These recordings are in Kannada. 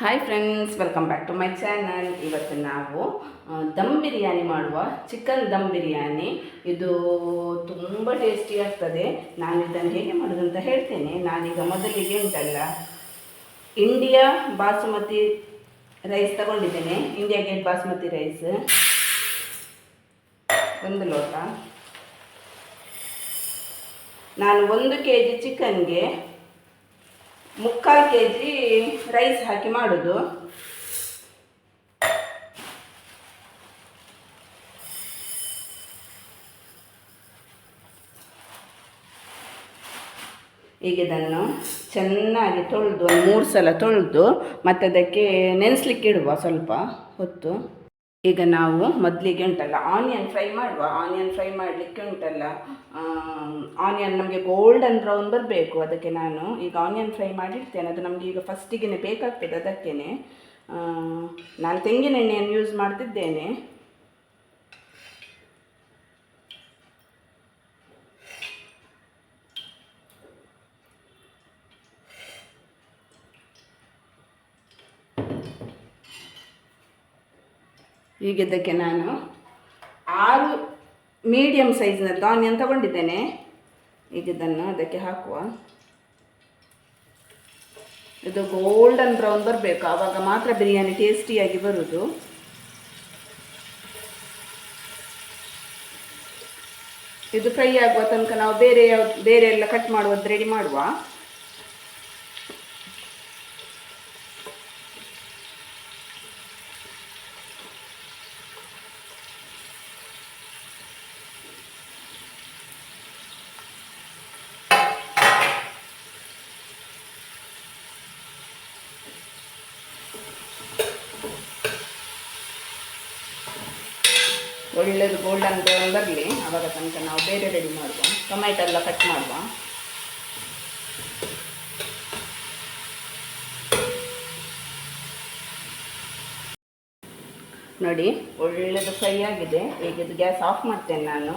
Hi friends welcome back to my channel ಇವತ್ತು ನಾವು ದಮ್ ಬಿರಿಯಾನಿ ಮಾಡುವ, ಚಿಕನ್ ದಮ್ ಬಿರಿಯಾನಿ. ಇದು ತುಂಬ ಟೇಸ್ಟಿ ಆಗ್ತದೆ. ನಾನು ಇದನ್ನು ಹೇಗೆ ಮಾಡೋದು ಅಂತ ಹೇಳ್ತೇನೆ. ನಾನೀಗ ಮೊದಲಿಗೆ ಉಂಟಲ್ಲ ಇಂಡಿಯಾ ಬಾಸುಮತಿ ರೈಸ್ ತಗೊಂಡಿದ್ದೇನೆ. ಇಂಡಿಯಾ ಗೇಟ್ ಬಾಸುಮತಿ ರೈಸ್ ಒಂದು ಲೋಟ. ನಾನು ಒಂದು ಕೆ ಜಿ ಚಿಕನ್ಗೆ ಮುಕ್ಕಾಲು ಕೆ ಜಿ ರೈಸ್ ಹಾಕಿ ಮಾಡೋದು. ಈಗ ಇದನ್ನು ಚೆನ್ನಾಗಿ ತೊಳೆದು, ಒಂದು ಮೂರು ಸಲ ತೊಳೆದು ಮತ್ತು ಅದಕ್ಕೆ ನೆನೆಸ್ಲಿಕ್ಕೆ ಇಡುವ ಸ್ವಲ್ಪ ಹೊತ್ತು. ಈಗ ನಾವು ಮೊದಲಿಗೆ ಉಂಟಲ್ಲ ಆನಿಯನ್ ಫ್ರೈ ಮಾಡುವ. ಆನಿಯನ್ ಫ್ರೈ ಮಾಡಲಿಕ್ಕೆ ಉಂಟಲ್ಲ. ಆನಿಯನ್ ನಮಗೆ ಗೋಲ್ಡನ್ ಬ್ರೌನ್ ಬರಬೇಕು ಅದಕ್ಕೆ ನಾನು. ಈಗ ಆನಿಯನ್ ಫ್ರೈ ಮಾಡಿರ್ತೇನೆ. ಅದು ನಮಗೆ ಈಗ ಫಸ್ಟಿಗೆ ಬೇಕಾಗ್ತದೆ ಅದಕ್ಕೇ ನಾನು ತೆಂಗಿನ ಎಣ್ಣೆಯನ್ನು ಯೂಸ್ ಮಾಡ್ತಿದ್ದೇನೆ. ಈಗ ಇದಕ್ಕೆ ನಾನು ಆರು ಮೀಡಿಯಮ್ ಸೈಜ್ನದ್ದು ಆನಿಯನ್ ತಗೊಂಡಿದ್ದೇನೆ. ಈಗಿದ್ದನ್ನು ಅದಕ್ಕೆ ಹಾಕುವ. ಇದು ಗೋಲ್ಡನ್ ಬ್ರೌನ್ ಬರಬೇಕು. ಆವಾಗ ಮಾತ್ರ ಬಿರಿಯಾನಿ ಟೇಸ್ಟಿಯಾಗಿ ಬರುವುದು ಇದು ಫ್ರೈ ಆಗುವ ತನಕ ನಾವು ಬೇರೆ ಬೇರೆ ಎಲ್ಲ ಕಟ್ ಮಾಡುವುದು ರೆಡಿ ಮಾಡುವ ಒಳ್ಳೆಯದು ಗೋಲ್ಡನ್ ಬ್ರೌನ್ ಬರಲಿ ಆವಾಗ ತನಕ ನಾವು ಬೇರೆ ರೆಡಿ ಮಾಡುವ. ಟೊಮೆಟೊ ಎಲ್ಲ ಕಟ್ ಮಾಡುವ. ನೋಡಿ ಒಳ್ಳೆಯದು ಫ್ರೈ ಆಗಿದೆ. ಈಗ ಇದು ಗ್ಯಾಸ್ ಆಫ್ ಮಾಡ್ತೇನೆ ನಾನು.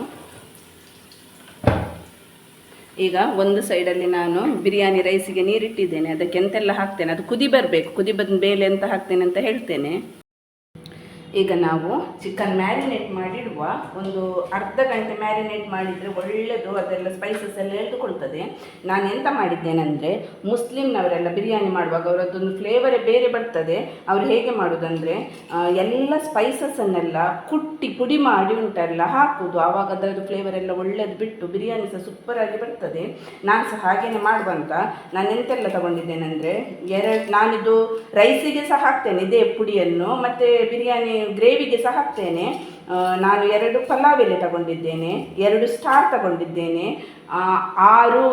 ಈಗ ಒಂದು ಸೈಡಲ್ಲಿ ನಾನು ಬಿರಿಯಾನಿ ರೈಸಿಗೆ ನೀರಿಟ್ಟಿದ್ದೇನೆ. ಅದಕ್ಕೆ ಎಂತೆಲ್ಲ ಹಾಕ್ತೇನೆ? ಅದು ಕುದಿ ಬರಬೇಕು. ಕುದಿ ಬಂದ ಮೇಲೆ ಎಂತ ಹಾಕ್ತೇನೆ ಅಂತ ಹೇಳ್ತೇನೆ. ಈಗ ನಾವು ಚಿಕನ್ ಮ್ಯಾರಿನೇಟ್ ಮಾಡಿಡುವ ಒಂದು ಅರ್ಧ ಗಂಟೆ ಮ್ಯಾರಿನೇಟ್ ಮಾಡಿದರೆ ಒಳ್ಳೆಯದು ಅದೆಲ್ಲ ಸ್ಪೈಸಸ್ ಎಲ್ಲ ಎಳೆದುಕೊಳ್ತದೆ. ನಾನು ಎಂತ ಮಾಡಿದ್ದೇನೆಂದರೆ, ಮುಸ್ಲಿಮ್ನವರೆಲ್ಲ ಬಿರಿಯಾನಿ ಮಾಡುವಾಗ ಅವರದ್ದೊಂದು ಫ್ಲೇವರೇ ಬೇರೆ ಬರ್ತದೆ. ಅವರು ಹೇಗೆ ಮಾಡೋದಂದರೆ ಎಲ್ಲ ಸ್ಪೈಸಸ್ಸನ್ನೆಲ್ಲ ಕುಟ್ಟಿ ಪುಡಿ ಮಾಡಿ ಉಂಟಲ್ಲ ಹಾಕುವುದು ಆವಾಗ ಅದರದ್ದು ಫ್ಲೇವರ್ ಎಲ್ಲ ಒಳ್ಳೇದು ಬಿಟ್ಟು ಬಿರಿಯಾನಿ ಸಹ ಸೂಪರಾಗಿ ಬರ್ತದೆ. ನಾನು ಸಹ ಹಾಗೇನೆ ಮಾಡುವಂತ. ನಾನು ಎಂತೆಲ್ಲ ತಗೊಂಡಿದ್ದೇನೆಂದರೆ, ಎರಡು ನಾನಿದು ರೈಸಿಗೆ ಸಹ ಹಾಕ್ತೇನೆ, ಇದೇ ಪುಡಿಯನ್ನು. ಮತ್ತು ಬಿರಿಯಾನಿ ಗ್ರೇವಿಗೆ ಸಹ ಹಾಕ್ತೇನೆ. ನಾನು ಎರಡು ಪಲಾವ್ ಎಲೆ ತಗೊಂಡಿದ್ದೇನೆ, ಎರಡು ಸ್ಟಾರ್ ತಗೊಂಡಿದ್ದೇನೆ ಆರು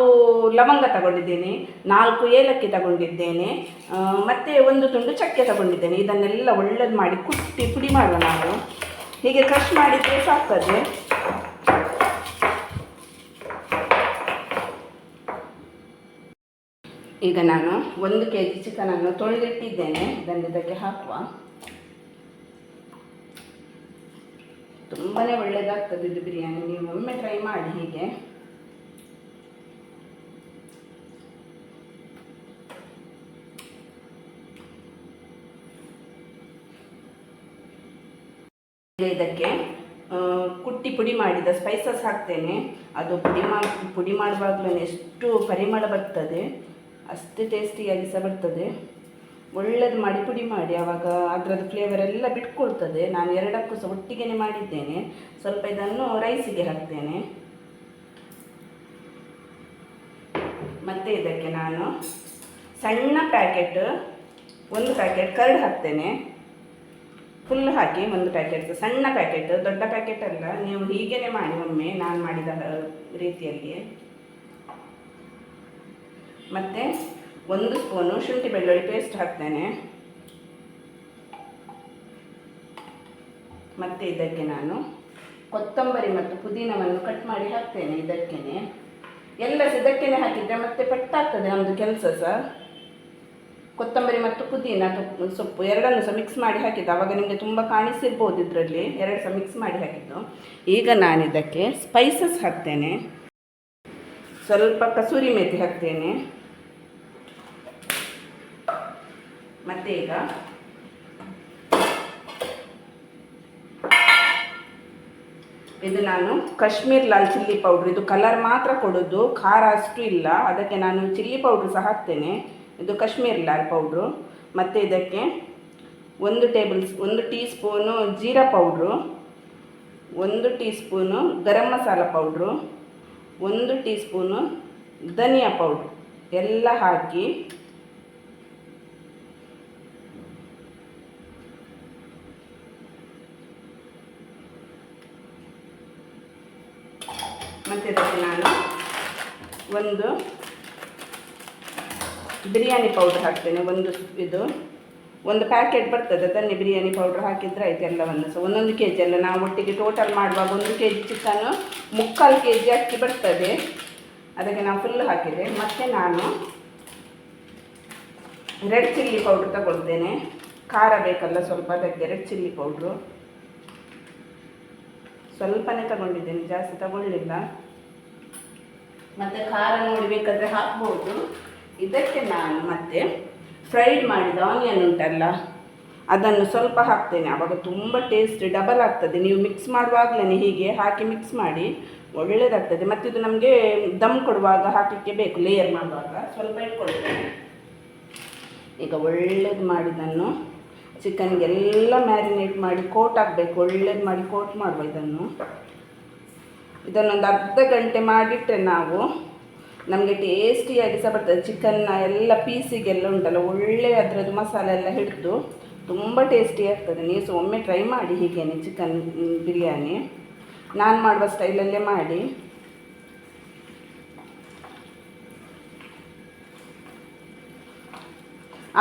ಲವಂಗ ತಗೊಂಡಿದ್ದೇನೆ, ನಾಲ್ಕು ಏಲಕ್ಕಿ ತಗೊಂಡಿದ್ದೇನೆ ಮತ್ತು ಒಂದು ತುಂಡು ಚಕ್ಕೆ ತಗೊಂಡಿದ್ದೇನೆ. ಇದನ್ನೆಲ್ಲ ಒಳ್ಳೇದು ಮಾಡಿ ಕುಟ್ಟಿ ಪುಡಿ ಮಾಡುವ ನಾವು. ಹೀಗೆ ಕ್ರಷ್ ಮಾಡಿದರೆ ಸಾಕ್ತದೆ. ಈಗ ನಾನು ಒಂದು ಕೆ ಜಿ ಚಿಕನನ್ನು ತೊಳೆದಿಟ್ಟಿದ್ದೇನೆ. ಇದನ್ನು ಇದಕ್ಕೆ ಹಾಕುವ. ತುಂಬಾ ಒಳ್ಳೆಯದಾಗ್ತದೆ ಇದು ಬಿರಿಯಾನಿ. ನೀವು ಒಮ್ಮೆ ಟ್ರೈ ಮಾಡಿ ಹೀಗೆ. ಇದಕ್ಕೆ ಕುಟ್ಟಿ ಪುಡಿ ಮಾಡಿದ ಸ್ಪೈಸಸ್ ಹಾಕ್ತೇನೆ. ಅದು ಪುಡಿ ಮಾಡಿ ಪುಡಿ ಮಾಡುವಾಗಲೇ ಎಷ್ಟು ಪರಿಮಳ ಬರ್ತದೆ, ಅಷ್ಟು ಟೇಸ್ಟಿಯಾಗಿ ಸಹ ಬರ್ತದೆ. ಒಳ್ಳೇದು ಮಾಡಿ ಪುಡಿ ಮಾಡಿ ಆವಾಗ ಅದರದ್ದು ಫ್ಲೇವರ್ ಎಲ್ಲ ಬಿಟ್ಕೊಳ್ತದೆ. ನಾನು ಎರಡಕ್ಕೂ ಸಹ ಒಟ್ಟಿಗೆನೆ ಮಾಡಿದ್ದೇನೆ. ಸ್ವಲ್ಪ ಇದನ್ನು ರೈಸಿಗೆ ಹಾಕ್ತೇನೆ. ಮತ್ತು ಇದಕ್ಕೆ ನಾನು ಸಣ್ಣ ಪ್ಯಾಕೆಟ್ ಒಂದು ಪ್ಯಾಕೆಟ್ ಕರ್ಡ್ ಹಾಕ್ತೇನೆ. ಫುಲ್ ಹಾಕಿ ಒಂದು ಪ್ಯಾಕೆಟ್ ಸಣ್ಣ ಪ್ಯಾಕೆಟ್ ದೊಡ್ಡ ಪ್ಯಾಕೆಟ್ ಅಲ್ಲ. ನೀವು ಹೀಗೇನೆ ಮಾಡಿ ಒಮ್ಮೆ ನಾನು ಮಾಡಿದ ರೀತಿಯಲ್ಲಿ. ಮತ್ತು ಒಂದು ಸ್ಪೂನು ಶುಂಠಿ ಬೆಳ್ಳುಳ್ಳಿ ಪೇಸ್ಟ್ ಹಾಕ್ತೇನೆ. ಮತ್ತು ಇದಕ್ಕೆ ನಾನು ಕೊತ್ತಂಬರಿ ಮತ್ತು ಪುದೀನವನ್ನು ಕಟ್ ಮಾಡಿ ಹಾಕ್ತೇನೆ ಇದಕ್ಕೇನೆ. ಎಲ್ಲ ಇದಕ್ಕೇನೆ ಹಾಕಿದರೆ ಮತ್ತೆ ಪಟ್ಟಾಗ್ತದೆ ನಮ್ಮದು ಕೆಲಸ ಸಹ. ಕೊತ್ತಂಬರಿ ಮತ್ತು ಪುದೀನ ಸೊಪ್ಪು ಎರಡನ್ನು ಸಹ ಮಿಕ್ಸ್ ಮಾಡಿ ಹಾಕಿದ್ದು. ಅವಾಗ ನಿಮಗೆ ತುಂಬ ಕಾಣಿಸಿರ್ಬೋದು ಇದರಲ್ಲಿ. ಎರಡು ಸಹ ಮಿಕ್ಸ್ ಮಾಡಿ ಹಾಕಿದ್ದು. ಈಗ ನಾನು ಇದಕ್ಕೆ ಸ್ಪೈಸಸ್ ಹಾಕ್ತೇನೆ. ಸ್ವಲ್ಪ ಕಸೂರಿ ಮೇಥಿ ಹಾಕ್ತೇನೆ. ಮತ್ತೆ ಈಗ ಇದು ನಾನು ಕಾಶ್ಮೀರ್ ಲಾಲ್ ಚಿಲ್ಲಿ ಪೌಡ್ರ್. ಇದು ಕಲರ್ ಮಾತ್ರ ಕೊಡೋದು, ಖಾರ ಅಷ್ಟು ಇಲ್ಲ. ಅದಕ್ಕೆ ನಾನು ಚಿಲ್ಲಿ ಪೌಡ್ರ್ ಸಹ ಹಾಕ್ತೇನೆ. ಇದು ಕಾಶ್ಮೀರ್ ಲಾಲ್ ಪೌಡ್ರು. ಮತ್ತು ಇದಕ್ಕೆ ಒಂದು ಟೇಬಲ್ ಒಂದು ಟೀ ಸ್ಪೂನು ಜೀರಾ ಪೌಡ್ರು, ಒಂದು teaspoon garam masala powder, ಒಂದು ಟೀ ಸ್ಪೂನು ಧನಿಯಾ ಪೌಡ್ರು. ಎಲ್ಲ ಹಾಕಿ ಇದಕ್ಕೆ ನಾನು. ಒಂದು ಬಿರಿಯಾನಿ ಪೌಡ್ರ್ ಹಾಕ್ತೇನೆ, ಒಂದು ಇದು. ಒಂದು ಪ್ಯಾಕೆಟ್ ಬರ್ತದೆ, ತನ್ನಿ ಬಿರಿಯಾನಿ ಪೌಡ್ರ್ ಹಾಕಿದ್ರೆ ಆಯ್ತು ಎಲ್ಲವನ್ನು. ಸೊ ಒಂದೊಂದು ಕೆ ಜಿ ಎಲ್ಲ ನಾವು ಒಟ್ಟಿಗೆ ಟೋಟಲ್ ಮಾಡುವಾಗ ಒಂದು ಕೆ ಜಿ ಚಿಕನ್ನು ಮುಕ್ಕಾಲು ಕೆ ಜಿ ಅಕ್ಕಿ ಬರ್ತದೆ. ಅದಕ್ಕೆ ನಾನು ಫುಲ್ ಹಾಕಿದೆ ಮತ್ತು ನಾನು ರೆಡ್ ಚಿಲ್ಲಿ ಪೌಡ್ರ್ ತಗೊಳ್ತೇನೆ. ಖಾರ ಬೇಕಲ್ಲ ಸ್ವಲ್ಪ, ಅದಕ್ಕೆ ರೆಡ್ ಚಿಲ್ಲಿ ಪೌಡ್ರು ಸ್ವಲ್ಪನೇ ತಗೊಂಡಿದ್ದೇನೆ, ಜಾಸ್ತಿ ತಗೊಳ್ಳಿಲ್ಲ ಮತ್ತು ಖಾರ ನೋಡಿ ಬೇಕಾದರೆ ಹಾಕ್ಬೋದು. ಇದಕ್ಕೆ ನಾನು ಮತ್ತೆ ಫ್ರೈಡ್ ಮಾಡಿದ ಆನಿಯನ್ ಉಂಟಲ್ಲ, ಅದನ್ನು ಸ್ವಲ್ಪ ಹಾಕ್ತೇನೆ. ಆವಾಗ ತುಂಬ ಟೇಸ್ಟ್ ಡಬಲ್ ಆಗ್ತದೆ. ನೀವು ಮಿಕ್ಸ್ ಮಾಡುವಾಗಲೇ ಹೀಗೆ ಹಾಕಿ ಮಿಕ್ಸ್ ಮಾಡಿ ಒಳ್ಳೆಯದಾಗ್ತದೆ ಮತ್ತು ಇದು ನಮಗೆ ದಮ್ ಕೊಡುವಾಗ ಹಾಕಲಿಕ್ಕೆ ಬೇಕು ಲೇಯರ್ ಮಾಡುವಾಗ. ಸ್ವಲ್ಪ ಇಟ್ಕೊಳ್ತೇನೆ. ಈಗ ಒಳ್ಳೇದು ಮಾಡಿದನ್ನು ಚಿಕನ್ಗೆಲ್ಲ ಮ್ಯಾರಿನೇಟ್ ಮಾಡಿ ಕೋಟ್ ಆಗಬೇಕು ಒಳ್ಳೇದು ಮಾಡಿ ಕೋಟ್ ಮಾಡುವ ಇದನ್ನು. ಇದನ್ನೊಂದು ಅರ್ಧ ಗಂಟೆ ಮಾಡಿಟ್ಟರೆ ನಾವು ನಮಗೆ ಟೇಸ್ಟಿಯಾಗಿ ಸಹ ಬರ್ತದೆ. ಚಿಕನ್ನ ಎಲ್ಲ ಪೀಸಿಗೆಲ್ಲ ಉಂಟಲ್ಲ, ಒಳ್ಳೆ ಅದರದ್ದು ಮಸಾಲೆ ಎಲ್ಲ ಹಿಡಿದು ತುಂಬ ಟೇಸ್ಟಿ ಆಗ್ತದೆ. ನೀವು ಸಹ ಒಮ್ಮೆ ಟ್ರೈ ಮಾಡಿ ಹೀಗೇನೆ ಚಿಕನ್ ಬಿರಿಯಾನಿ. ನಾನು ಮಾಡುವ ಸ್ಟೈಲಲ್ಲೇ ಮಾಡಿ.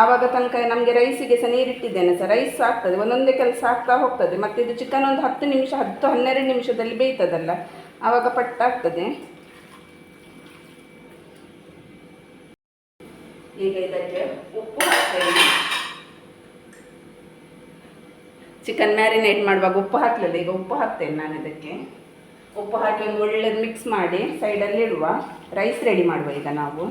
ಆವಾಗ ತನಕ ನಮಗೆ ರೈಸಿಗೆ ಸಹ ನೀರಿಟ್ಟಿದ್ದೇನೆ ಸರ್. ರೈಸ್ ಆಗ್ತದೆ, ಒಂದೊಂದೇ ಕೆಲಸ ಆಗ್ತಾ ಹೋಗ್ತದೆ. ಮತ್ತು ಇದು ಚಿಕನ್ ಒಂದು ಹತ್ತು ನಿಮಿಷ, ಹತ್ತು ಹನ್ನೆರಡು ನಿಮಿಷದಲ್ಲಿ ಬೇಯ್ತದಲ್ಲ. ಆವಾಗ ಪಟ್ಟಾಗ್ತದೆ. ಈಗ ಇದಕ್ಕೆ ಉಪ್ಪು ಹಾಕ್ತೇನೆ. ಚಿಕನ್ ಮ್ಯಾರಿನೇಟ್ ಮಾಡುವಾಗ ಉಪ್ಪು ಹಾಕಲಿಲ್ಲ, ಈಗ ಉಪ್ಪು ಹಾಕ್ತೇನೆ ನಾನು ಇದಕ್ಕೆ. ಉಪ್ಪು ಹಾಕಿ ಒಂದು ಒಳ್ಳೇದು ಮಿಕ್ಸ್ ಮಾಡಿ ಸೈಡಲ್ಲಿ ಇಡುವ. ರೈಸ್ ರೆಡಿ ಮಾಡುವ ಈಗ ನಾವು.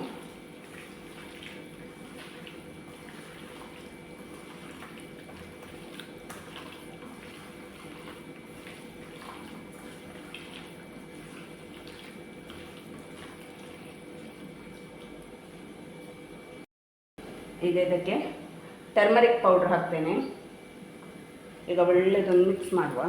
ಈಗ ಇದಕ್ಕೆ ಟರ್ಮರಿಕ್ ಪೌಡ್ರ್ ಹಾಕ್ತೇನೆ. ಈಗ ಒಳ್ಳೆದನ್ನು ಮಿಕ್ಸ್ ಮಾಡುವ.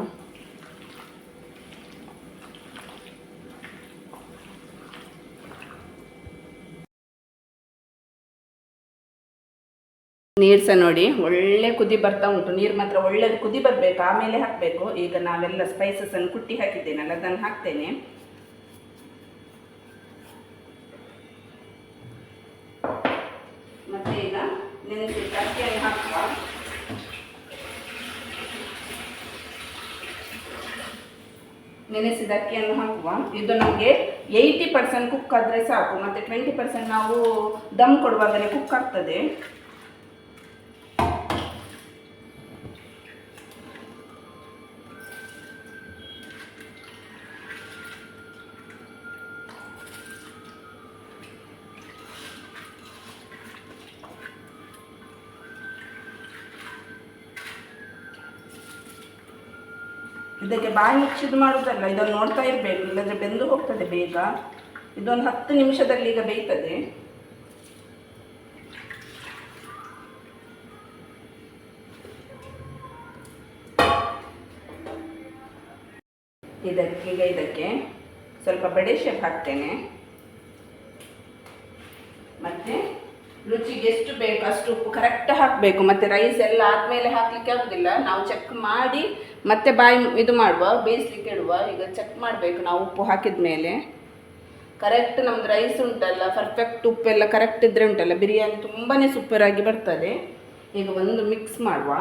ನೀರು ಸಹ ನೋಡಿ, ಒಳ್ಳೆ ಕುದಿ ಬರ್ತಾ ಉಂಟು. ನೀರು ಮಾತ್ರ ಒಳ್ಳೆ ಕುದಿ ಬರಬೇಕು, ಆಮೇಲೆ ಹಾಕಬೇಕು. ಈಗ ನಾವೆಲ್ಲ ಸ್ಪೈಸಸ್ ಅನ್ನು ಕುಟ್ಟಿ ಹಾಕಿದ್ದೇನಲ್ಲ, ಅದನ್ನು ಹಾಕ್ತೇನೆ ಮತ್ತೆ ಈಗ ನೆನೆಸಿ ಅಕ್ಕಿಯನ್ನು ಹಾಕುವ ನೆನೆಸಿದ ಅಕ್ಕಿಯನ್ನು ಹಾಕುವ. ಇದು ನಮಗೆ ಏಯ್ಟಿ ಪರ್ಸೆಂಟ್ ಕುಕ್ ಆದರೆ ಸಾಕು, ಮತ್ತು ಟ್ವೆಂಟಿ ಪರ್ಸೆಂಟ್ ನಾವು ದಮ್ ಕೊಡುವಾಗಲೇ ಕುಕ್ ಆಗ್ತದೆ. ಇದಕ್ಕೆ ಬಾಯಿ ಮುಚ್ಚಿದು ಮಾಡೋದಲ್ಲ ಇದನ್ನು ನೋಡ್ತಾ ಇರಬೇಕು, ಇಲ್ಲದ್ರೆ ಬೆಂದು ಹೋಗ್ತದೆ ಬೇಗ. ಇದೊಂದು ಹತ್ತು ನಿಮಿಷದಲ್ಲಿ ಈಗ ಬೇಯ್ತದೆ. ಇದಕ್ಕೆ, ಈಗ ಇದಕ್ಕೆ ಸ್ವಲ್ಪ ಬಡೆ ಹಾಕ್ತೇನೆ ಮತ್ತು ರುಚಿಗೆ ಎಷ್ಟು ಬೇಕು ಅಷ್ಟು ಉಪ್ಪು ಕರೆಕ್ಟ್ ಹಾಕಬೇಕು. ಮತ್ತು ರೈಸ್ ಎಲ್ಲ ಆದಮೇಲೆ ಹಾಕಲಿಕ್ಕೆ ಆಗೋದಿಲ್ಲ. ನಾವು ಚೆಕ್ ಮಾಡಿ, ಮತ್ತೆ ಬಾಯಿ ಇದು ಮಾಡುವ, ಬೇಯಿಸ್ಲಿಕ್ಕೆ ಇಡುವ. ಈಗ ಚೆಕ್ ಮಾಡಬೇಕು ನಾವು ಉಪ್ಪು ಹಾಕಿದ ಮೇಲೆ. ಕರೆಕ್ಟ್ ನಮ್ದು ರೈಸ್ ಉಂಟಲ್ಲ ಪರ್ಫೆಕ್ಟ್ ಉಪ್ಪೆಲ್ಲ ಕರೆಕ್ಟ್ ಇದ್ದರೆ ಉಂಟಲ್ಲ. ಬಿರಿಯಾನಿ ತುಂಬಾ ಸೂಪರಾಗಿ ಬರ್ತದೆ. ಈಗ ಒಂದು ಮಿಕ್ಸ್ ಮಾಡುವ.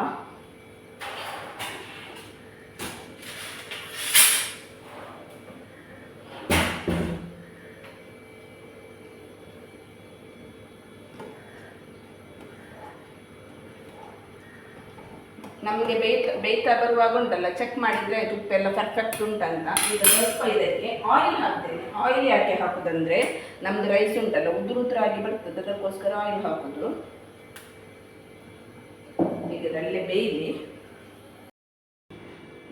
ನಮಗೆ ಬೇಯ್ತ ಬೇಯ್ತಾ ಬರುವಾಗ ಉಂಟಲ್ಲ ಚೆಕ್ ಮಾಡಿದರೆ ಅದು ಉಪ್ಪೆಲ್ಲ ಪರ್ಫೆಕ್ಟ್ ಉಂಟಂತ. ಈಗ ಸ್ವಲ್ಪ ಇದಕ್ಕೆ ಆಯಿಲ್ ಹಾಕ್ತೇನೆ. ಆಯಿಲ್ ಯಾಕೆ ಹಾಕೋದಂದರೆ ನಮ್ದು ರೈಸ್ ಉಂಟಲ್ಲ, ಉದುರು ಉದುರಾಗಿ ಬರ್ತದೆ, ಅದಕ್ಕೋಸ್ಕರ ಆಯಿಲ್ ಹಾಕೋದು. ಇದರಲ್ಲೇ ಬೇಯಲಿ.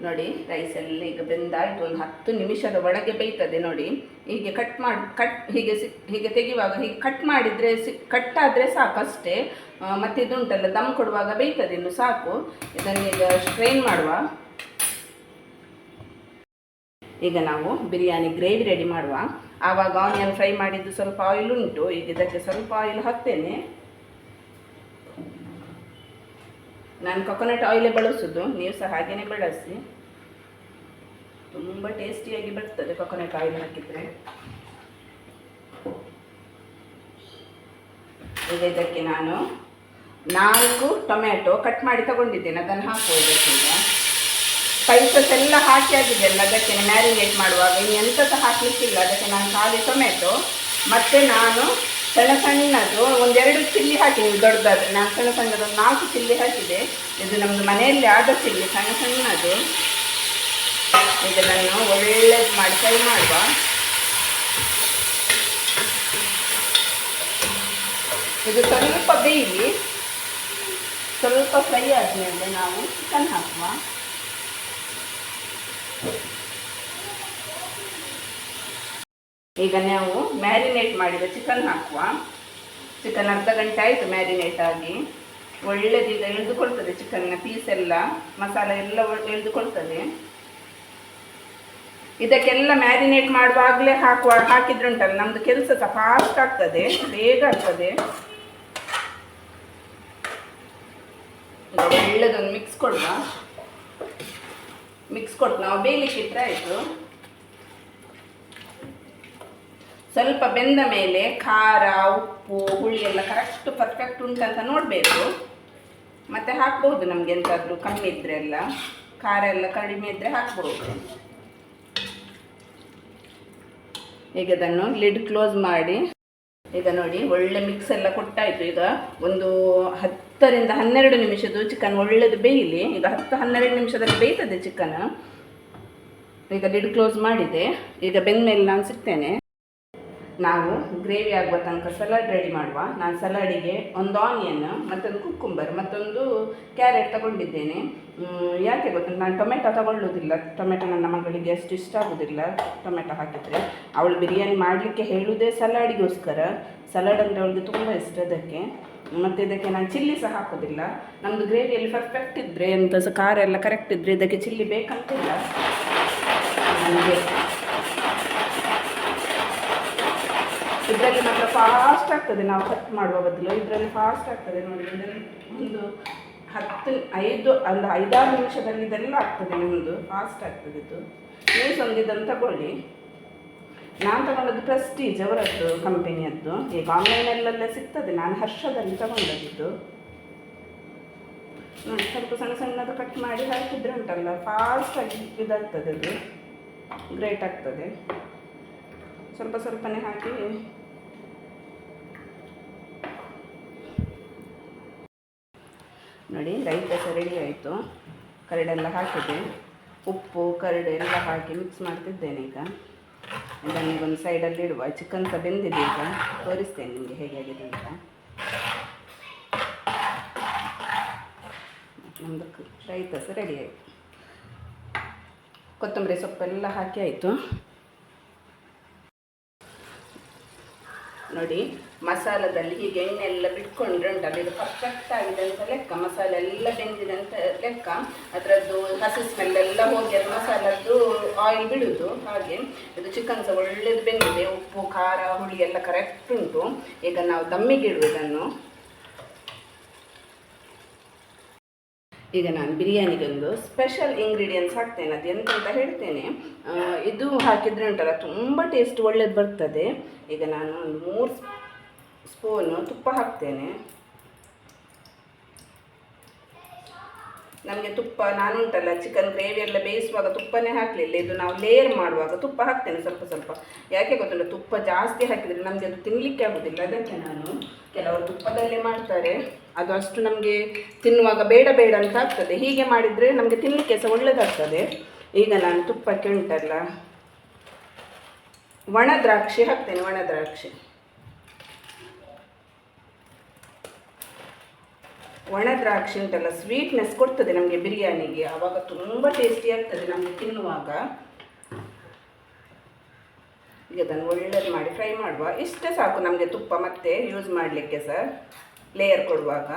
ನೋಡಿ ರೈಸ್ ಎಲ್ಲ ಈಗ ಬೆಂದಾಯಿತು, ಒಂದು ಹತ್ತು ನಿಮಿಷದ ಒಳಗೆ ಬೇಯ್ತದೆ ನೋಡಿ. ಹೀಗೆ ಕಟ್ ಮಾಡಿ ಕಟ್ ಹೀಗೆ ಸಿ, ಹೀಗೆ ತೆಗೆಯುವಾಗ ಹೀಗೆ ಕಟ್ ಮಾಡಿದರೆ ಸಿ ಕಟ್ ಆದರೆ ಸಾಕು ಅಷ್ಟೇ ಮತ್ತು ಇದು ದಮ್ ಕೊಡುವಾಗ ಬೇಯ್ತದೆ ಇನ್ನು ಸಾಕು. ಇದನ್ನೀಗ ಸ್ಟ್ರೈನ್ ಮಾಡುವ. ಈಗ ನಾವು ಬಿರಿಯಾನಿ ಗ್ರೇವಿ ರೆಡಿ ಮಾಡುವ. ಆವಾಗ ಆನಿಯನ್ ಫ್ರೈ ಮಾಡಿದ್ದು ಸ್ವಲ್ಪ ಆಯಿಲ್ ಉಂಟು. ಈಗ ಇದಕ್ಕೆ ಸ್ವಲ್ಪ ಆಯಿಲ್ ಹಾಕ್ತೇನೆ. ನಾನು ಕೊಕೊನಟ್ ಆಯಿಲೇ ಬಳಸೋದು. ನೀವು ಸಹ ಹಾಗೇನೆ ಬಳಸಿ. ತುಂಬ ಟೇಸ್ಟಿಯಾಗಿ ಬರ್ತದೆ ಕೊಕೊನೆ ಕಾಯಿ ಹಾಕಿದರೆ. ಈಗ ಇದಕ್ಕೆ ನಾನು ನಾಲ್ಕು ಟೊಮ್ಯಾಟೊ ಕಟ್ ಮಾಡಿ ತಗೊಂಡಿದ್ದೇನೆ, ಅದನ್ನು ಇದಕ್ಕೆ ಈಗ. ಸ್ಪೈಸಸ್ ಎಲ್ಲ ಹಾಕಿ ಆಗಿದೆ ಅಲ್ಲ, ಅದಕ್ಕೆ ಮ್ಯಾರಿನೇಟ್ ಮಾಡುವಾಗ, ಇನ್ನು ಸಹ ಹಾಕಲಿಕ್ಕಿಲ್ಲ. ಅದಕ್ಕೆ ನಾನು ಖಾಲಿ ಟೊಮೆಟೊ ಮತ್ತು ನಾನು ಸಣ್ಣ ಸಣ್ಣದು ಒಂದೆರಡು ಚಿಲ್ಲಿ ಹಾಕಿ, ನೀವು ದೊಡ್ಡದಾದ್ರೆ. ನಾನು ಸಣ್ಣ ಸಣ್ಣದೊಂದು ನಾಲ್ಕು ಚಿಲ್ಲಿ ಹಾಕಿದೆ. ಇದು ನಮ್ಮದು ಮನೆಯಲ್ಲಿ ಆದ ಚಿಲ್ಲಿ, ಸಣ್ಣ ಸಣ್ಣದು. ಇದನ್ನು ಒಳ್ಳೇದು ಮಾಡಿ ಫ್ರೈ ಮಾಡುವ. ಇದು ಸ್ವಲ್ಪ ಬೇಯಿ ಸ್ವಲ್ಪ ಫ್ರೈ ಆದಮೇಲೆ ನಾವು ಚಿಕನ್ ಹಾಕುವ. ಈಗ ನಾವು ಮ್ಯಾರಿನೇಟ್ ಮಾಡಿದ ಚಿಕನ್ ಹಾಕುವ. ಚಿಕನ್ ಅರ್ಧ ಗಂಟೆ ಆಯಿತು ಮ್ಯಾರಿನೇಟ್ ಆಗಿ. ಒಳ್ಳೆದೀಗ ಎಳೆದುಕೊಳ್ತದೆ ಚಿಕನ್ನ ಪೀಸ್ ಎಲ್ಲ, ಮಸಾಲೆ ಎಲ್ಲ ಒಳ್ಳೆ ಎಳೆದುಕೊಳ್ತದೆ. ಇದಕ್ಕೆಲ್ಲ ಮ್ಯಾರಿನೇಟ್ ಮಾಡುವಾಗಲೇ ಹಾಕುವ ಹಾಕಿದ್ರೆ ಉಂಟಲ್ಲ ನಮ್ಮದು ಕೆಲಸ ಸಹ ಫಾಸ್ಟ್ ಆಗ್ತದೆ, ಬೇಗ ಆಗ್ತದೆ. ಒಳ್ಳೆದೊಂದು ಮಿಕ್ಸ್ ಕೊಡುವ. ಮಿಕ್ಸ್ ಕೊಟ್ಟು ನಾವು ಬೇಯಲಿಕ್ಕೆ ಇಟ್ಟರೆ ಆಯಿತು. ಸ್ವಲ್ಪ ಬೆಂದ ಮೇಲೆ ಖಾರ, ಉಪ್ಪು, ಹುಳಿ ಎಲ್ಲ ಕರೆಕ್ಟ್ ಪರ್ಫೆಕ್ಟ್ ಉಂಟಂತ ನೋಡಬೇಕು. ಮತ್ತೆ ಹಾಕ್ಬೋದು ನಮಗೆ ಎಂತಾದರೂ ಕಮ್ಮಿ ಇದ್ರೆ ಎಲ್ಲ. ಖಾರ ಎಲ್ಲ ಕಡಿಮೆ ಇದ್ದರೆ ಹಾಕ್ಬೋದು. ಈಗ ಅದನ್ನು ಲಿಡ್ ಕ್ಲೋಸ್ ಮಾಡಿ, ಈಗ ನೋಡಿ ಒಳ್ಳೆ ಮಿಕ್ಸ್ ಎಲ್ಲ ಕೊಟ್ಟಾಯಿತು. ಈಗ ಒಂದು ಹತ್ತರಿಂದ ಹನ್ನೆರಡು ನಿಮಿಷದ್ದು ಚಿಕನ್ ಒಳ್ಳೆದು ಬೇಯಲಿ. ಈಗ ಹತ್ತು ಹನ್ನೆರಡು ನಿಮಿಷದಲ್ಲಿ ಬೇಯ್ತದೆ ಚಿಕನ್ ಈಗ ಲಿಡ್ ಕ್ಲೋಸ್ ಮಾಡಿದೆ. ಈಗ ಬೆಂದ ಮೇಲೆ ನಾನು ಸಿಗ್ತೇನೆ. ನಾವು ಗ್ರೇವಿ ಆಗುವ ತನಕ ಸಲಾಡ್ ರೆಡಿ ಮಾಡುವ. ನಾನು ಸಲಾಡಿಗೆ ಒಂದು ಆನಿಯನ್ ಮತ್ತೊಂದು ಕುಕ್ಕುಂಬರ್ ಮತ್ತೊಂದು ಕ್ಯಾರೆಟ್ ತಗೊಂಡಿದ್ದೇನೆ. ಯಾಕೆ ಗೊತ್ತ ನಾನು ಟೊಮೆಟೊ ತಗೊಳ್ಳೋದಿಲ್ಲ. ಟೊಮೆಟೊ ನನ್ನ ಮಗಳಿಗೆ ಅಷ್ಟು ಇಷ್ಟ ಆಗೋದಿಲ್ಲ ಟೊಮೆಟೊ ಹಾಕಿದರೆ. ಅವಳು ಬಿರಿಯಾನಿ ಮಾಡಲಿಕ್ಕೆ ಹೇಳುವುದೇ ಸಲಾಡಿಗೋಸ್ಕರ. ಸಲಾಡ್ ಅಂದರೆ ಅವಳಿಗೆ ತುಂಬ ಇಷ್ಟ ಅದಕ್ಕೆ. ಮತ್ತು ಇದಕ್ಕೆ ನಾನು ಚಿಲ್ಲಿ ಸಹ ಹಾಕೋದಿಲ್ಲ. ನಮ್ಮದು ಗ್ರೇವಿಯಲ್ಲಿ ಪರ್ಫೆಕ್ಟ್ ಇದ್ದರೆ ಎಂಥ ಸಹ ಖಾರ ಎಲ್ಲ ಕರೆಕ್ಟ್ ಇದ್ದರೆ ಇದಕ್ಕೆ ಚಿಲ್ಲಿ ಬೇಕಂತಿಲ್ಲ. ನನಗೆ ಇದರಲ್ಲಿ ಮಾತ್ರ ಫಾಸ್ಟ್ ಆಗ್ತದೆ. ನಾವು ಕಟ್ ಮಾಡುವ ಬದಲು ಇದರಲ್ಲಿ ಫಾಸ್ಟ್ ಆಗ್ತದೆ ನೋಡಿ. ಇದರಲ್ಲಿ ಒಂದು ಹತ್ತು, ಐದು ಒಂದು ಐದಾರು ನಿಮಿಷದಲ್ಲಿ ಇದೆಲ್ಲ ಆಗ್ತದೆ ನಿಮ್ಮದು ಫಾಸ್ಟ್ ಆಗ್ತದೆ ಇದು. ನೀವು ಒಂದು ತಗೊಳ್ಳಿ. ನಾನು ತಗೊಂಡದ್ದು ಪ್ರೆಸ್ಟೀಜ್ ಅವರದ್ದು ಕಂಪೆನಿಯದ್ದು ಈಗ ಆನ್ಲೈನಲ್ಲೆಲ್ಲ ಸಿಗ್ತದೆ. ನಾನು ಹರ್ಷದಲ್ಲಿ ತಗೊಂಡದ್ದು ನೋಡಿ, ಸ್ವಲ್ಪ ಸಣ್ಣ ಸಣ್ಣದು ಕಟ್ ಮಾಡಿ ಹಾಕಿದ್ರೆ ಉಂಟಲ್ಲ. ಫಾಸ್ಟಾಗಿ ಇದಾಗ್ತದೆ ಅದು. ಗ್ರೇಟ್ ಆಗ್ತದೆ. ಸ್ವಲ್ಪ ಸ್ವಲ್ಪನೇ ಹಾಕಿ ನೋಡಿ ರೈಸ್ ಸಹ ರೆಡಿ ಆಯಿತು. ಕರಡೆಲ್ಲ ಹಾಕಿದೆ. ಉಪ್ಪು, ಕರಡು ಎಲ್ಲ ಹಾಕಿ ಮಿಕ್ಸ್ ಮಾಡ್ತಿದ್ದೇನೆ ಈಗ. ಇದನ್ನು ಈಗ ಒಂದು ಸೈಡಲ್ಲಿ ಇಡುವ. ಚಿಕನ್ ಸಹ ಬೆಂದಿದೆ ಈಗ. ತೋರಿಸ್ತೇನೆ ನಿಮಗೆ ಹೇಗೆ ಆಗಿದೆ ಅಂತ. ನಮ್ಮದು ರೈತ ಸಹ ರೆಡಿ ಆಯಿತು. ಕೊತ್ತಂಬರಿ ಸೊಪ್ಪೆಲ್ಲ ಹಾಕಿ ಆಯಿತು. ನೋಡಿ ಮಸಾಲದಲ್ಲಿ ಹೀಗೆ ಎಣ್ಣೆ ಎಲ್ಲ ಬಿಟ್ಕೊಂಡ್ರೆ ಉಂಟಲ್ಲ, ಇದು ಪರ್ಫೆಕ್ಟ್ ಆಗಿದೆ ಅಂತ ಲೆಕ್ಕ, ಮಸಾಲೆ ಎಲ್ಲ ಬೆಂದಿದೆ ಅಂತ ಲೆಕ್ಕ. ಅದರದ್ದು ಹಸಿ ಸ್ಮೆಲ್ ಎಲ್ಲ ಹೋಗಿ ಅದು ಮಸಾಲದ್ದು ಆಯಿಲ್ ಬಿಡುದು ಹಾಗೆ ಇದು ಚಿಕನ್ ಸಹ ಒಳ್ಳೇದು ಬೆಂದಿದೆ, ಉಪ್ಪು, ಖಾರ, ಹುಳಿ ಎಲ್ಲ ಕರೆಕ್ಟ್ ಉಂಟು. ಈಗ ನಾವು ದಮ್ಮಿಗೆ ಇಡುವುದನ್ನು. ಈಗ ನಾನು ಬಿರಿಯಾನಿಗೊಂದು ಸ್ಪೆಷಲ್ ಇಂಗ್ರೀಡಿಯೆಂಟ್ಸ್ ಹಾಕ್ತೇನೆ, ಅದು ಎಂತ ಅಂತ ಹೇಳ್ತೇನೆ. ಇದು ಹಾಕಿದ್ರೆ ಉಂಟಲ್ಲ, ತುಂಬ ಟೇಸ್ಟ್ ಒಳ್ಳೇದು ಬರ್ತದೆ. ಈಗ ನಾನು ಒಂದು ಮೂರು ಸ್ಪೂನು ತುಪ್ಪ ಹಾಕ್ತೇನೆ. ನಮಗೆ ತುಪ್ಪ, ನಾನು ಉಂಟಲ್ಲ ಚಿಕನ್ ಗ್ರೇವಿ ಎಲ್ಲ ಬೇಯಿಸುವಾಗ ತುಪ್ಪನೇ ಹಾಕಲಿಲ್ಲ. ಇದು ನಾವು ಲೇಯರ್ ಮಾಡುವಾಗ ತುಪ್ಪ ಹಾಕ್ತೇನೆ ಸ್ವಲ್ಪ ಸ್ವಲ್ಪ. ಯಾಕೆ ಗೊತ್ತಿಲ್ಲ ತುಪ್ಪ ಜಾಸ್ತಿ ಹಾಕಿದರೆ ನಮಗೆ ಅದು ತಿನ್ನಲಿಕ್ಕೆ ಆಗೋದಿಲ್ಲ. ಅದಕ್ಕೆ ನಾನು ಕೆಲವರು ತುಪ್ಪದಲ್ಲೇ ಮಾಡ್ತಾರೆ. ಅದು ಅಷ್ಟು ನಮಗೆ ತಿನ್ನುವಾಗ ಬೇಡ ಬೇಡ ಅಂತ ಆಗ್ತದೆ. ಹೀಗೆ ಮಾಡಿದರೆ ನಮಗೆ ತಿನ್ನಲಿಕ್ಕೆ ಸಹ ಒಳ್ಳೆಯದಾಗ್ತದೆ ಈಗ ನಾನು ತುಪ್ಪಕ್ಕೆ ಉಂಟಲ್ಲ, ಒಣ ದ್ರಾಕ್ಷಿ ಹಾಕ್ತೇನೆ, ಒಣ ದ್ರಾಕ್ಷಿ. ಒಣ ದ್ರಾಕ್ಷಿ ಉಂಟಲ್ಲ ಸ್ವೀಟ್ನೆಸ್ ಕೊಡ್ತದೆ ನಮಗೆ ಬಿರಿಯಾನಿಗೆ. ಆವಾಗ ತುಂಬ ಟೇಸ್ಟಿ ಆಗ್ತದೆ ನಮಗೆ ತಿನ್ನುವಾಗ. ಈಗ ಅದನ್ನು ಒಳ್ಳೇದು ಮಾಡಿ ಫ್ರೈ ಮಾಡುವ. ಇಷ್ಟೇ ಸಾಕು ನಮಗೆ ತುಪ್ಪ ಮತ್ತೆ ಯೂಸ್ ಮಾಡಲಿಕ್ಕೆ ಸರ್ ಲೇಯರ್ ಕೊಡುವಾಗ.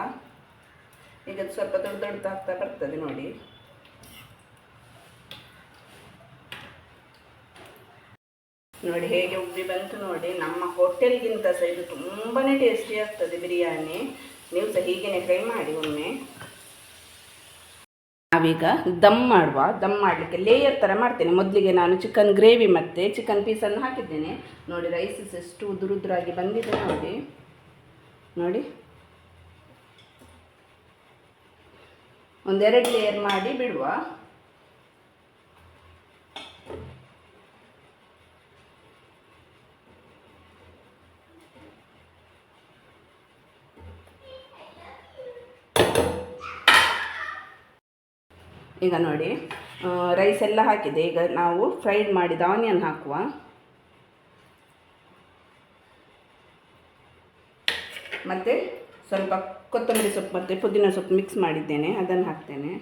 ಈಗ ಸ್ವಲ್ಪ ದೊಡ್ಡ ದೊಡ್ಡದಾಗ್ತಾ ಬರ್ತದೆ ನೋಡಿ. ನೋಡಿ ಹೇಗೆ ಉಬ್ಬಿ ಬಂತು ನೋಡಿ. ನಮ್ಮ ಹೋಟೆಲ್ಗಿಂತ ಸಹ ಇದು ತುಂಬಾ ಟೇಸ್ಟಿ ಆಗ್ತದೆ ಬಿರಿಯಾನಿ. ನೀವು ಸಹ ಹೀಗೇನೆ ಟ್ರೈ ಮಾಡಿ ಒಮ್ಮೆ. ನಾವೀಗ ದಮ್ ಮಾಡುವ, ದಮ್ ಮಾಡಲಿಕ್ಕೆ ಲೇಯರ್ ಥರ ಮಾಡ್ತೇನೆ. ಮೊದಲಿಗೆ ನಾನು ಚಿಕನ್ ಗ್ರೇವಿ ಮತ್ತು ಚಿಕನ್ ಪೀಸನ್ನು ಹಾಕಿದ್ದೇನೆ. ನೋಡಿ ರೈಸಸ್ ಎಷ್ಟು ಉದುರುದ್ರಾಗಿ ಬಂದಿದೆ ನೋಡಿ. ನೋಡಿ. ಒಂದೆರಡು ಲೇಯರ್ ಮಾಡಿ ಬಿಡುವ. ಈಗ ನೋಡಿ ರೈಸ್ ಎಲ್ಲ ಹಾಕಿದೆ. ಈಗ ನಾವು ಫ್ರೈಡ್ ಮಾಡಿದ ಆನಿಯನ್ ಹಾಕುವ. ಮತ್ತು ಸ್ವಲ್ಪ ಕೊತ್ತಂಬರಿ ಸೊಪ್ಪು ಮತ್ತು ಪುದೀನ ಸೊಪ್ಪು ಮಿಕ್ಸ್ ಮಾಡಿದ್ದೇನೆ. ಅದನ್ನು ಹಾಕ್ತೇನೆ.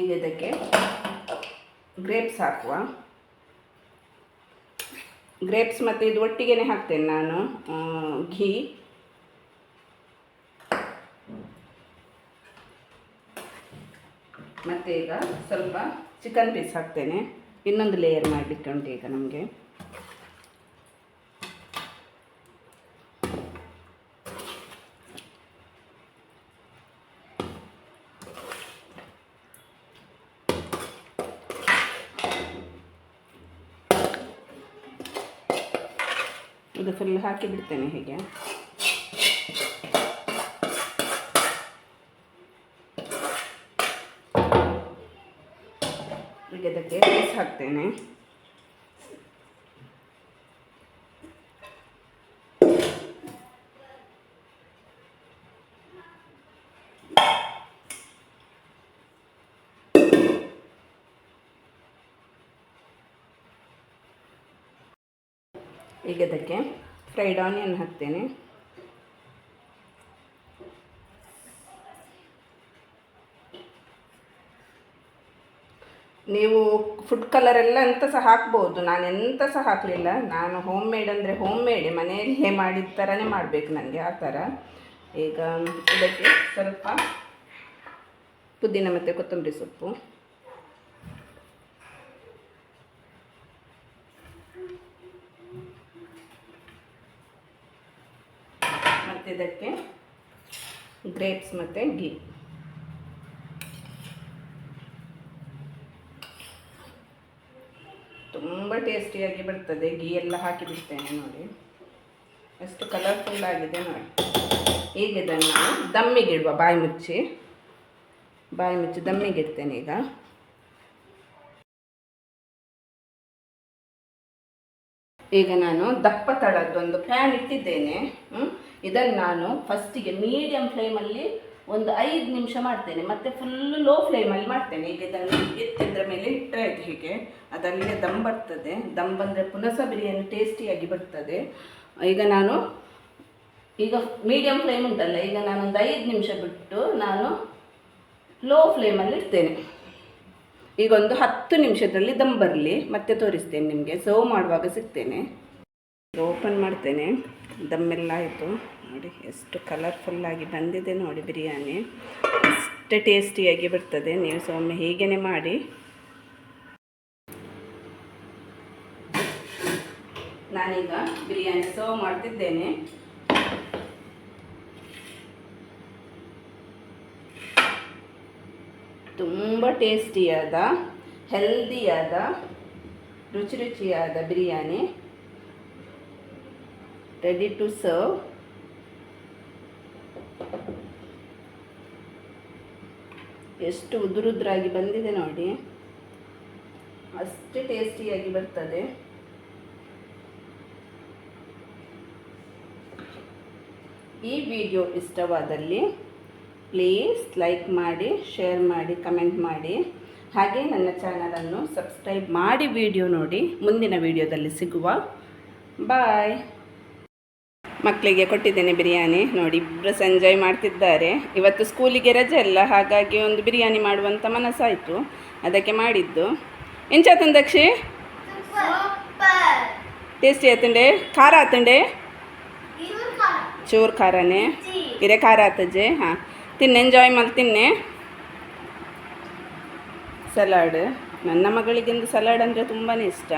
ಈಗ ಇದಕ್ಕೆ ಗ್ರೇಪ್ಸ್ ಹಾಕುವ. ಗ್ರೇಪ್ಸ್ ಮತ್ತು ಇದು ಒಟ್ಟಿಗೆ ಹಾಕ್ತೇನೆ ನಾನು. ಘೀ. ಮತ್ತು ಈಗ ಸ್ವಲ್ಪ ಚಿಕನ್ ಪೀಸ್ ಹಾಕ್ತೇನೆ. ಇನ್ನೊಂದು ಲೇಯರ್ ಮಾಡಲಿಕ್ಕೆ ಉಂಟು ಈಗ ನಮಗೆ ಇದು ಫುಲ್ ಹಾಕಿ ಬಿಡ್ತೇನೆ ಹೀಗೆ ಈಗ ಇದಕ್ಕೆ ರೈಸ್ ಹಾಕ್ತೇನೆ ಈಗ ಇದಕ್ಕೆ ಫ್ರೈಡ್ ಆನಿಯನ್ ಹಾಕ್ತೇನೆ. ನೀವು ಫುಡ್ ಕಲರ್ ಎಲ್ಲ ಎಂತ ಸಹ ಹಾಕ್ಬೋದು. ನಾನು ಎಂತ ಸಹ ಹಾಕಲಿಲ್ಲ. ನಾನು ಹೋಮ್ ಮೇಡ್ ಅಂದರೆ ಹೋಮ್ ಮೇಡೆ ಮನೆಯಲ್ಲೇ ಮಾಡಿದ ಥರನೇ ಮಾಡಬೇಕು ನನಗೆ ಆ ಥರ. ಈಗ ಇದಕ್ಕೆ ಸ್ವಲ್ಪ ಪುದೀನ ಮತ್ತು ಕೊತ್ತಂಬರಿ ಸೊಪ್ಪು ಮತ್ತು ಇದಕ್ಕೆ ಗ್ರೇಪ್ಸ್ ಮತ್ತು ಘೀ ತುಂಬ ಟೇಸ್ಟಿಯಾಗಿ ಬರ್ತದೆ ಗೀ ಎಲ್ಲ ಹಾಕಿ ಬಿಡ್ತೇನೆ ನೋಡಿ. ಎಷ್ಟು ಕಲರ್ಫುಲ್ ಆಗಿದೆ ನೋಡಿ. ಈಗ ಇದನ್ನು ನಾನು ದಮ್ಮಿಗೆ ಇಡುವ, ಬಾಯಿ ಮುಚ್ಚಿ. ಬಾಯಿ ಮುಚ್ಚಿ ದಮ್ಮಿಗೆ ಇಡ್ತೇನೆ ಈಗ. ಈಗ ನಾನು ದಪ್ಪ ತಳದ್ದೊಂದು ಫ್ಯಾನ್ ಇಟ್ಟಿದ್ದೇನೆ. ಇದನ್ನು ನಾನು ಫಸ್ಟಿಗೆ ಮೀಡಿಯಮ್ ಫ್ಲೇಮಲ್ಲಿ ಒಂದು ಐದು ನಿಮಿಷ ಮಾಡ್ತೇನೆ. ಮತ್ತು ಫುಲ್ಲು ಲೋ ಫ್ಲೇಮಲ್ಲಿ ಮಾಡ್ತೇನೆ. ಈಗ ಇದನ್ನು ಎತ್ತಿದ್ರ ಮೇಲೆ ಇಟ್ಟರೆ ಆಯಿತು ಹೀಗೆ. ಅದಲ್ಲಿಗೆ ದಮ್ ಬರ್ತದೆ. ದಮ್ ಬಂದರೆ ಪುನಸ ಬಿರಿಯಾನಿ ಟೇಸ್ಟಿಯಾಗಿ ಬರ್ತದೆ. ಈಗ ನಾನು, ಈಗ ಮೀಡಿಯಮ್ ಫ್ಲೇಮ್ ಉಂಟಲ್ಲ, ಈಗ ಒಂದು ಐದು ನಿಮಿಷ ಬಿಟ್ಟು ನಾನು ಲೋ ಫ್ಲೇಮಲ್ಲಿ ಇಡ್ತೇನೆ. ಈಗ ಒಂದು ಹತ್ತು ನಿಮಿಷದಲ್ಲಿ ದಮ್ ಬರಲಿ. ಮತ್ತೆ ತೋರಿಸ್ತೇನೆ ನಿಮಗೆ. ಸರ್ವ್ ಮಾಡುವಾಗ ಸಿಗ್ತೇನೆ. ಓಪನ್ ಮಾಡ್ತೇನೆ. ದಮ್ಮೆಲ್ಲ ಆಯಿತು. ನೋಡಿ, ಎಷ್ಟು ಕಲರ್ಫುಲ್ಲಾಗಿ ಬಂದಿದೆ ನೋಡಿ ಬಿರಿಯಾನಿ. ಎಷ್ಟು ಟೇಸ್ಟಿಯಾಗಿ ಬರ್ತದೆ. ನೀವು ಸಹ ಒಮ್ಮೆ ಹೀಗೇ ಮಾಡಿ. ನಾನೀಗ ಬಿರಿಯಾನಿ ಸರ್ವ್ ಮಾಡ್ತಿದ್ದೇನೆ. ತುಂಬ ಟೇಸ್ಟಿಯಾದ ಹೆಲ್ದಿಯಾದ ರುಚಿ ರುಚಿಯಾದ ಬಿರಿಯಾನಿ. ರೆಡಿ ಟು ಸರ್ವ್ ಎಷ್ಟು ಉದುರುದ್ರಾಗಿ ಬಂದಿದೆ ನೋಡಿ. ಅಷ್ಟು ಟೇಸ್ಟಿಯಾಗಿ ಬರ್ತದೆ. ಈ ವಿಡಿಯೋ ಇಷ್ಟವಾದಲ್ಲಿ ಪ್ಲೀಸ್ ಲೈಕ್ ಮಾಡಿ, ಶೇರ್ ಮಾಡಿ, ಕಮೆಂಟ್ ಮಾಡಿ. ಹಾಗೆ ನನ್ನ ಚಾನಲನ್ನು ಸಬ್ಸ್ಕ್ರೈಬ್ ಮಾಡಿ ವಿಡಿಯೋ ನೋಡಿ. ಮುಂದಿನ ವಿಡಿಯೋದಲ್ಲಿ ಸಿಗುವ. ಬಾಯ್. ಮಕ್ಕಳಿಗೆ ಕೊಟ್ಟಿದ್ದೇನೆ ಬಿರಿಯಾನಿ. ನೋಡಿ ಇಬ್ಬರು ಎಂಜಾಯ್ ಮಾಡ್ತಿದ್ದಾರೆ. ಇವತ್ತು ಸ್ಕೂಲಿಗೆ ರಜೆ ಅಲ್ಲ, ಹಾಗಾಗಿ ಒಂದು ಬಿರಿಯಾನಿ ಮಾಡುವಂಥ ಮನಸ್ಸಾಯಿತು. ಅದಕ್ಕೆ ಮಾಡಿದ್ದು. ಎಂಚ ತಂದಕ್ಷಿ? ಟೇಸ್ಟಿ ಆತಂಡೆ? ಖಾರ ಆತಂಡೆ? ಚೂರು ಖಾರನೇ? ಇರೇ ಖಾರ ಆತಜ್ಜೆ? ಹಾಂ. ತಿನ್ನೆ ಎಂಜಾಯ್ ಮಾಡಿ ತಿನ್ನೆ? ಸಲಾಡ್ ನನ್ನ ಮಗಳಿಗೆಂದು ಸಲಾಡ್ ಅಂದರೆ ತುಂಬಾ ಇಷ್ಟ.